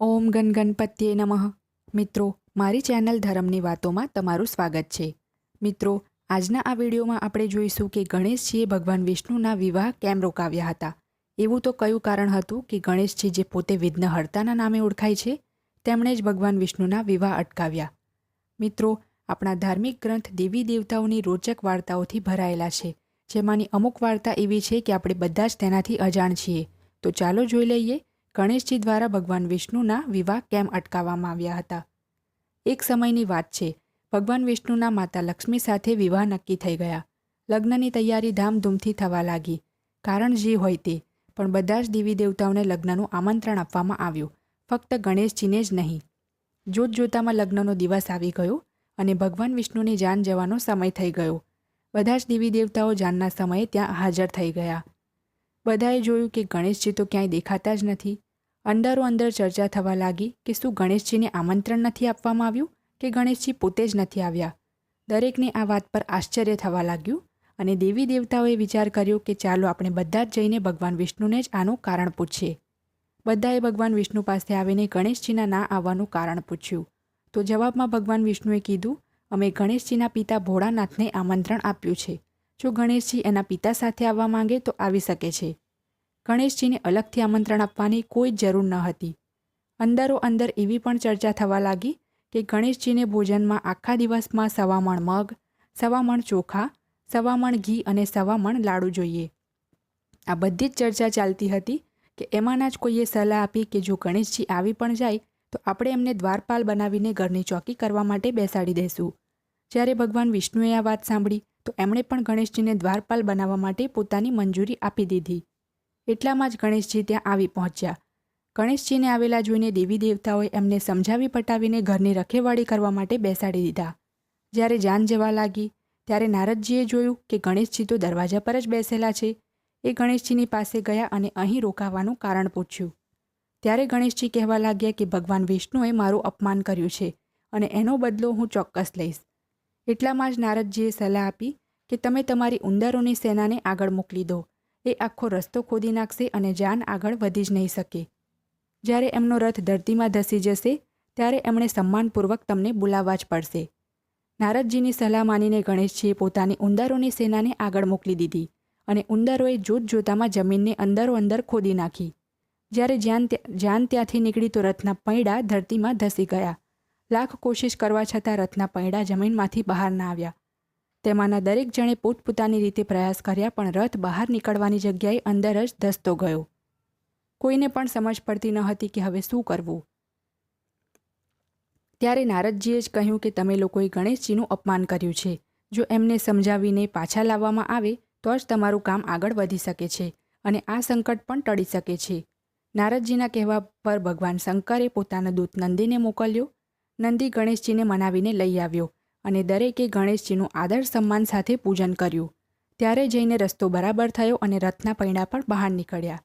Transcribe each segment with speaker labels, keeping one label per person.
Speaker 1: ઓમ gun ગણપત્યે નમઃ. મિત્રો, મારી ચેનલ ધર્મની વાતોમાં તમારું સ્વાગત છે. મિત્રો, આજના આ વિડીયોમાં આપણે જોઈશું કે ગણેશજીએ ભગવાન વિષ્ણુના વિવાહ કેમ રોકાવ્યા હતા? એવું તો કયું કારણ હતું કે ગણેશજી જે પોતે વિઘ્નહર્તાના નામે ઓળખાય છે, તેમણે જ ભગવાન વિષ્ણુના વિવાહ અટકાવ્યા. મિત્રો, આપણા ધાર્મિક ગ્રંથ દેવી દેવતાઓની રોચક વાર્તાઓથી ભરાયેલા છે. જેમાંની અમુક વાર્તા એવી છે કે આપણે બધા જ તેનાથી અજાણ છીએ. તો ચાલો જોઈ લઈએ ગણેશજી દ્વારા ભગવાન વિષ્ણુના વિવાહ કેમ અટકાવવામાં આવ્યા હતા? એક સમયની વાત છે, ભગવાન વિષ્ણુના માતા લક્ષ્મી સાથે વિવાહ નક્કી થઈ ગયા. લગ્નની તૈયારી ધામધૂમથી થવા લાગી. કારણ જે હોય તે, પણ બધા જ દેવી દેવતાઓને લગ્નનું આમંત્રણ આપવામાં આવ્યું. ફક્ત ગણેશજીને જ નહીં. જોત જોતામાં લગ્નનો દિવસ આવી ગયો અને ભગવાન વિષ્ણુની જાન જવાનો સમય થઈ ગયો. બધા જ દેવી દેવતાઓ જાનના સમયે ત્યાં હાજર થઈ ગયા. બધાએ જોયું કે ગણેશજી તો ક્યાંય દેખાતા જ નથી. અંદરો અંદર ચર્ચા થવા લાગી કે શું ગણેશજીને આમંત્રણ નથી આપવામાં આવ્યું કે ગણેશજી પોતે જ નથી આવ્યા? દરેકને આ વાત પર આશ્ચર્ય થવા લાગ્યું અને દેવી દેવતાઓએ વિચાર કર્યો કે ચાલો આપણે બધા જ જઈને ભગવાન વિષ્ણુને જ આનું કારણ પૂછીએ. બધાએ ભગવાન વિષ્ણુ પાસે આવીને ગણેશજીના ના આવવાનું કારણ પૂછ્યું. તો જવાબમાં ભગવાન વિષ્ણુએ કીધું, અમે ગણેશજીના પિતા ભોળાનાથને આમંત્રણ આપ્યું છે. જો ગણેશજી એના પિતા સાથે આવવા માંગે તો આવી શકે છે. ગણેશજીને અલગથી આમંત્રણ આપવાની કોઈ જરૂર ન હતી. અંદરો અંદર એવી પણ ચર્ચા થવા લાગી કે ગણેશજીને ભોજનમાં આખા દિવસમાં સવામણ મગ, સવામણ ચોખા, સવામણ ઘી અને સવામણ લાડુ જોઈએ. આ બધી જ ચર્ચા ચાલતી હતી કે એમાંના જ કોઈએ સલાહ આપી કે જો ગણેશજી આવી પણ જાય, તો આપણે એમને દ્વારપાલ બનાવીને ઘરની ચોકી કરવા માટે બેસાડી દઈશું જ્યારે ભગવાન વિષ્ણુએ આ વાત સાંભળી, તો એમણે પણ ગણેશજીને દ્વારપાલ બનાવવા માટે પોતાની મંજૂરી આપી દીધી. એટલામાં જ ગણેશજી ત્યાં આવી પહોંચ્યા. ગણેશજીને આવેલા જોઈને દેવી દેવતાઓએ એમને સમજાવી પટાવીને ઘરની રખેવાળી કરવા માટે બેસાડી દીધા. જ્યારે જાન જવા લાગી, ત્યારે નારદજીએ જોયું કે ગણેશજી તો દરવાજા પર જ બેસેલા છે. એ ગણેશજીની પાસે ગયા અને અહીં રોકાવાનું કારણ પૂછ્યું. ત્યારે ગણેશજી કહેવા લાગ્યા કે ભગવાન વિષ્ણુએ મારું અપમાન કર્યું છે અને એનો બદલો હું ચોક્કસ લઈશ. એટલામાં જ નારદજીએ સલાહ આપી કે તમે તમારી ઉંદરોની સેનાને આગળ મોકલી દો. એ આખો રસ્તો ખોદી નાખશે અને જાન આગળ વધી જ નહીં શકે. જ્યારે એમનો રથ ધરતીમાં ધસી જશે, ત્યારે એમણે સન્માનપૂર્વક તમને બોલાવવા જ પડશે. નારદજીની સલાહ માનીને ગણેશજીએ પોતાની ઉંદરોની સેનાને આગળ મોકલી દીધી અને ઉંદરોએ જોત જોતામાં જમીનને અંદરો અંદર ખોદી નાખી. જ્યારે જાન જાન ત્યાંથી નીકળી તો રથના પૈડા ધરતીમાં ધસી ગયા. લાખ કોશિશ કરવા છતાં રથના પૈડા જમીનમાંથી બહાર ના આવ્યા. તેમાંના દરેક જણે પોતપોતાની રીતે પ્રયાસ કર્યા, પણ રથ બહાર નીકળવાની જગ્યાએ અંદર જ ધસતો ગયો. કોઈને પણ સમજ પડતી ન હતી કે હવે શું કરવું. ત્યારે નારદજીએ જ કહ્યું કે તમે લોકોએ ગણેશજીનું અપમાન કર્યું છે. જો એમને સમજાવીને પાછા લાવવામાં આવે, તો જ તમારું કામ આગળ વધી શકે છે અને આ સંકટ પણ ટળી શકે છે. નારદજીના કહેવા પર ભગવાન શંકરે પોતાના દૂત નંદીને મોકલ્યો. નંદી ગણેશજીને મનાવીને લઈ આવ્યો. અને દરેકે ગણેશજીનું આદર સન્માન સાથે પૂજન કર્યું. ત્યારે જઈને રસ્તો બરાબર થયો અને રથના પૈડા પણ બહાર નીકળ્યા.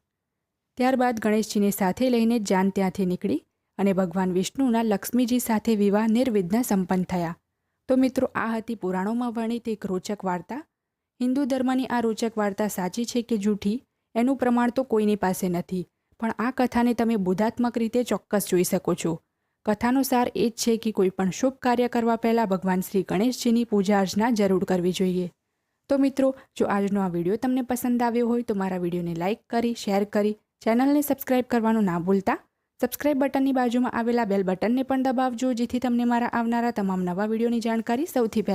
Speaker 1: ત્યારબાદ ગણેશજીને સાથે લઈને જાન ત્યાંથી નીકળી અને ભગવાન વિષ્ણુના લક્ષ્મીજી સાથે વિવાહ નિર્વિઘ્ન સંપન્ન થયા. તો મિત્રો, આ હતી પુરાણોમાં વર્ણિત એક રોચક વાર્તા. હિન્દુ ધર્મની આ રોચક વાર્તા સાચી છે કે જૂઠી, એનું પ્રમાણ તો કોઈની પાસે નથી. પણ આ કથાને તમે બુધાત્મક રીતે ચોક્કસ જોઈ શકો છો. કથાનો સાર એ જ છે કે કોઈ પણ શુભ કાર્ય કરવા પહેલાં ભગવાન શ્રી ગણેશજીની પૂજા અર્ચના જરૂર કરવી જોઈએ. તો મિત્રો, જો આજનો આ વીડિયો તમને પસંદ આવ્યો હોય તો મારા વિડીયોને લાઇક કરી, શેર કરી, ચેનલને સબસ્ક્રાઇબ કરવાનું ના ભૂલતા. સબસ્ક્રાઇબ બટનની બાજુમાં આવેલા બેલ બટનને પણ દબાવજો, જેથી તમને મારા આવનારા તમામ નવા વિડીયોની જાણકારી સૌથી પહેલાં